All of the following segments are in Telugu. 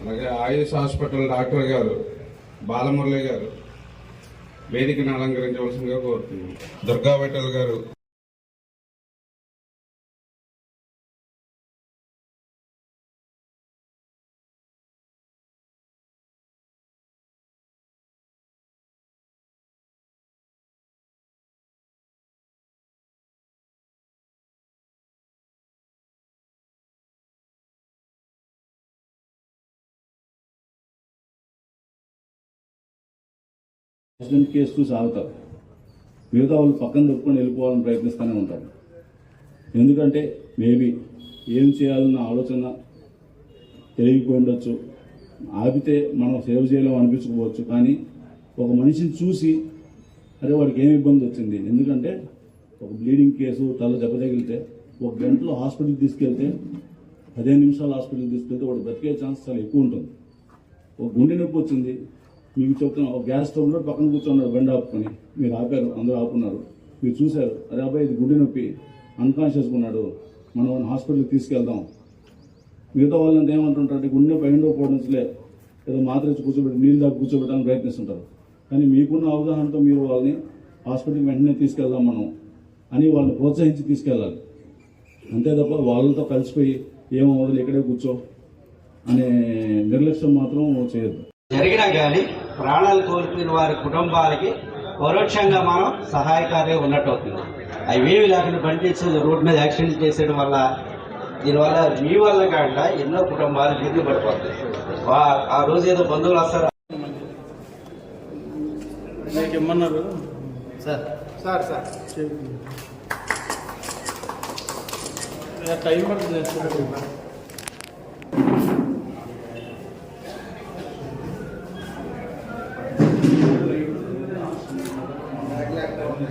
అలాగే ఆయుష్ హాస్పిటల్ డాక్టర్ గారు బాలమురళి గారు వేదికను అలంకరించవలసిందిగా కోరుతున్నాం. దుర్గా విఠల్ గారు. ప్రెసిడెంట్ కేసు చూసి ఆగుతారు మిగతా వాళ్ళు పక్కన తప్పుకొని వెళ్ళిపోవాలని ప్రయత్నిస్తూనే ఉంటారు. ఎందుకంటే మేబీ ఏం చేయాలన్న ఆలోచన తెలియకపోయి ఉండొచ్చు. ఆపితే మనం సేవ చేయలేం అనిపించుకోవచ్చు కానీ ఒక మనిషిని చూసి అరే వాడికి ఏమి ఇబ్బంది వచ్చింది? ఎందుకంటే ఒక బ్లీడింగ్ కేసు తల దెబ్బ తగిలితే ఒక గంటలో హాస్పిటల్కి తీసుకెళ్తే పదిహేను నిమిషాలు హాస్పిటల్కి తీసుకెళ్తే వాడు బ్రతికే ఛాన్స్ చాలా ఎక్కువ ఉంటుంది. ఒక గుండె నొప్పి వచ్చింది. మీకు చెప్తున్నా ఒక గ్యాస్ స్టవ్లో పక్కన కూర్చున్నారు బండి ఆపుకొని. మీరు ఆపారు అందరూ ఆపుకున్నారు మీరు చూశారు అరే అబ్బాయి ఇది గుండె నొప్పి అన్కాన్షియస్గా ఉన్నాడు మనం హాస్పిటల్కి తీసుకెళ్దాం. మిగతా వాళ్ళంతా ఏమంటుంటారంటే గుండె నొప్పి ఎండో పోవడంలే ఏదో మాత్ర కూర్చోబెట్టి నీళ్ళు దాకా కూర్చోబెట్టడానికి ప్రయత్నిస్తుంటారు. కానీ మీకున్న అవగాహనతో మీరు వాళ్ళని హాస్పిటల్కి వెంటనే తీసుకెళ్దాం మనం అని వాళ్ళని ప్రోత్సహించి తీసుకెళ్ళాలి. అంతే తప్ప వాళ్ళతో కలిసిపోయి ఏమో వదిలి ఇక్కడే కూర్చో అనే నిర్లక్ష్యం మాత్రం చేయొద్దు. జరిగినా కానీ ప్రాణాలు కోల్పోయిన వారి కుటుంబాలకి పరోక్షంగా మనం సహాయకారిగా ఉన్నట్టు అవుతుంది అవి ఏమి లేకుండా బండి రోడ్డు మీద యాక్సిడెంట్ చేసేయడం వల్ల దీనివల్ల మీ వల్ల కాకుండా ఎన్నో కుటుంబాలు గిర్లు పడిపోతాయి. వా- ఆ రోజు ఏదో బంధువులు వస్తారు? మీకు ఇమ్మన్నారు. సార్. Sir sir. టైం పడుతుంది.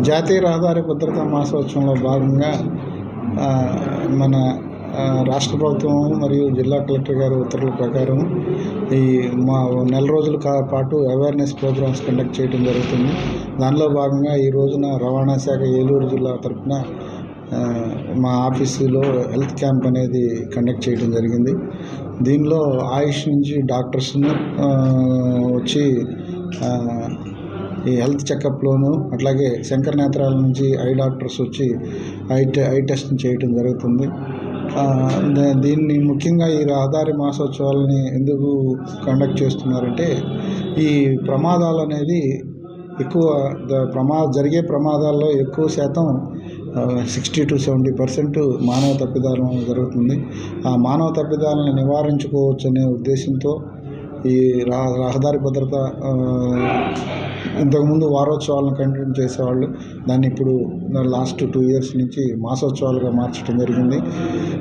జాతీయ రహదారి భద్రతా మాసోత్సవంలో భాగంగా మన రాష్ట్ర ప్రభుత్వం మరియు జిల్లా కలెక్టర్ గారి ఉత్తర్వుల ప్రకారం ఈ మా నెల రోజుల కా- పాటు అవేర్నెస్ ప్రోగ్రామ్స్ కండక్ట్ చేయడం జరుగుతుంది. దానిలో భాగంగా ఈ రోజున రవాణా శాఖ ఏలూరు జిల్లా తరఫున మా ఆఫీసులో హెల్త్ క్యాంప్ అనేది కండక్ట్ చేయడం జరిగింది. దీనిలో ఆయుష్ నుంచి డాక్టర్స్ను వచ్చి ఈ హెల్త్ చెకప్లోను అట్లాగే శంకర నేత్రాల నుంచి ఐ డాక్టర్స్ వచ్చి ఐ టె ఐ టెస్ట్ చేయటం జరుగుతుంది. దీన్ని ముఖ్యంగా ఈ రహదారి మాసోత్సవాలని ఎందుకు కండక్ట్ చేస్తున్నారంటే ఈ ప్రమాదాలు అనేది ఎక్కువ ప్రమా జరిగే ప్రమాదాల్లో ఎక్కువ శాతం సిక్స్టీ టు సెవెంటీ పర్సెంట్ మానవ తప్పిదాలు జరుగుతుంది. ఆ మానవ తప్పిదాలను నివారించుకోవచ్చు అనే ఉద్దేశంతో ఈ రహ- రహదారి భద్రత ఇంతకుముందు వారోత్సవాలను కంటిన్యూ చేసేవాళ్ళు. దాన్ని ఇప్పుడు లాస్ట్ టూ ఇయర్స్ నుంచి మాసోత్సవాలుగా మార్చడం జరిగింది.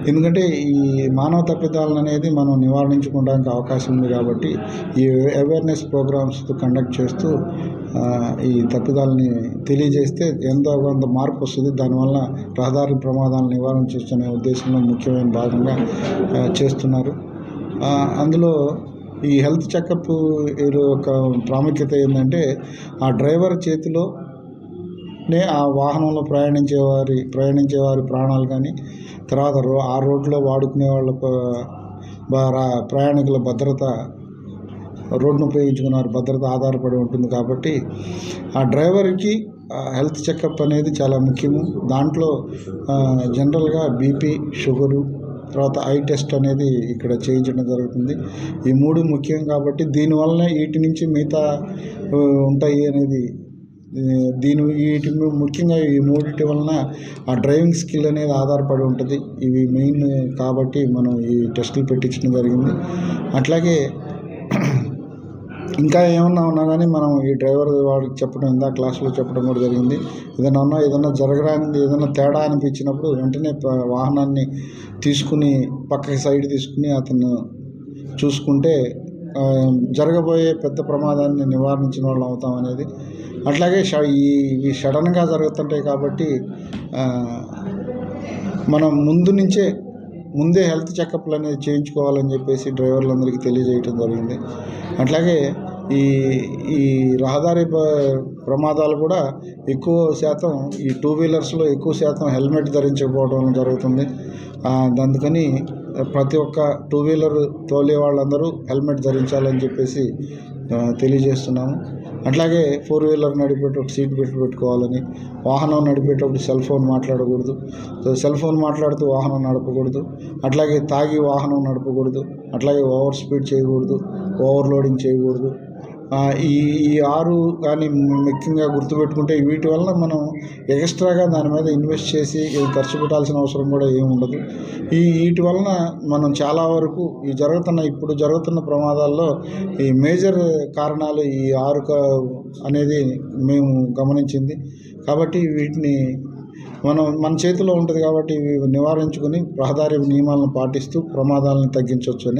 ఎందుకంటే ఈ మానవ తప్పిదాలను అనేది మనం నివారించుకోవడానికి అవకాశం ఉంది కాబట్టి ఈ అవేర్నెస్ ప్రోగ్రామ్స్ కండక్ట్ చేస్తూ ఈ తప్పిదాలని తెలియజేస్తే ఎంతో కొంత మార్పు వస్తుంది. దానివల్ల రహదారి ప్రమాదాలను నివారించవచ్చు అనే ఉద్దేశంలో ముఖ్యమైన భాగంగా చేస్తున్నారు. అందులో ఈ హెల్త్ చెకప్ యొక్క ప్రాముఖ్యత ఏంటంటే ఆ డ్రైవర్ చేతిలో నే ఆ వాహనంలో ప్రయాణించే వారి ప్రయాణించే వారి ప్రాణాలు కానీ తర్వాత రో ఆ రోడ్లో వాడుకునే వాళ్ళ ప్రయాణికుల భద్రత రోడ్డును ఉపయోగించుకున్న వారి భద్రత ఆధారపడి ఉంటుంది కాబట్టి ఆ డ్రైవర్కి హెల్త్ చెకప్ అనేది చాలా ముఖ్యము. దాంట్లో జనరల్గా బీపీ షుగరు తర్వాత ఐ టెస్ట్ అనేది ఇక్కడ చేయించడం జరుగుతుంది. ఈ మూడు ముఖ్యం కాబట్టి దీనివల్ల వీటి నుంచి మిగతా ఉంటాయి అనేది దీని వీటి ముఖ్యంగా ఈ మూడింటి వలన ఆ డ్రైవింగ్ స్కిల్ అనేది ఆధారపడి ఉంటుంది. ఇవి మెయిన్ కాబట్టి మనం ఈ టెస్టులు పెట్టించడం జరిగింది. అట్లాగే ఇంకా ఏమన్నా ఉన్నా కానీ మనం ఈ డ్రైవర్ వాడికి చెప్పడం ఇందా క్లాస్లో చెప్పడం కూడా జరిగింది. ఏదైనా ఉన్నా ఏదైనా జరగడానికి ఏదైనా తేడా అనిపించినప్పుడు వెంటనే వాహనాన్ని తీసుకుని పక్కకి సైడ్ తీసుకుని అతను చూసుకుంటే జరగబోయే పెద్ద ప్రమాదాన్ని నివారించిన వాళ్ళు అవుతాం అనేది. అట్లాగే ష ఈ ఇవి సడన్గా జరుగుతుంటాయి కాబట్టి మనం ముందు నుంచే ముందే హెల్త్ చెకప్లు అనేది చేయించుకోవాలని చెప్పేసి డ్రైవర్లందరికీ తెలియజేయటం జరిగింది. అట్లాగే ఈ ఈ రహదారి ప్రమాదాలు కూడా ఎక్కువ శాతం ఈ టూ వీలర్స్లో ఎక్కువ శాతం హెల్మెట్ ధరించకపోవడం జరుగుతుంది. అందుకని ప్రతి ఒక్క టూ వీలర్ తోలే వాళ్ళందరూ హెల్మెట్ ధరించాలని చెప్పేసి తెలియజేస్తున్నాము. అట్లాగే ఫోర్ వీలర్ నడిపేటప్పుడు సీట్ బెల్ట్ పెట్టుకోవాలని వాహనం నడిపేటప్పుడు సెల్ ఫోన్ మాట్లాడకూడదు. సెల్ ఫోన్ మాట్లాడుతూ వాహనం నడపకూడదు. అట్లాగే తాగి వాహనం నడపకూడదు. అట్లాగే ఓవర్ స్పీడ్ చేయకూడదు. ఓవర్లోడింగ్ చేయకూడదు. ఈ ఈ ఆరు కానీ ముఖ్యంగా గుర్తుపెట్టుకుంటే వీటి వల్ల మనం ఎక్స్ట్రాగా దాని మీద ఇన్వెస్ట్ చేసి ఖర్చు పెట్టాల్సిన అవసరం కూడా ఏమి ఉండదు. ఈ వీటి వలన మనం చాలా వరకు ఈ జరుగుతున్న ఇప్పుడు జరుగుతున్న ప్రమాదాల్లో ఈ మేజర్ కారణాలు ఈ ఆరు అనేది మేము గమనించింది. కాబట్టి వీటిని మనం మన చేతిలో ఉంటుంది కాబట్టి ఇవి నివారించుకొని రహదారి నియమాలను పాటిస్తూ ప్రమాదాలను తగ్గించవచ్చు అని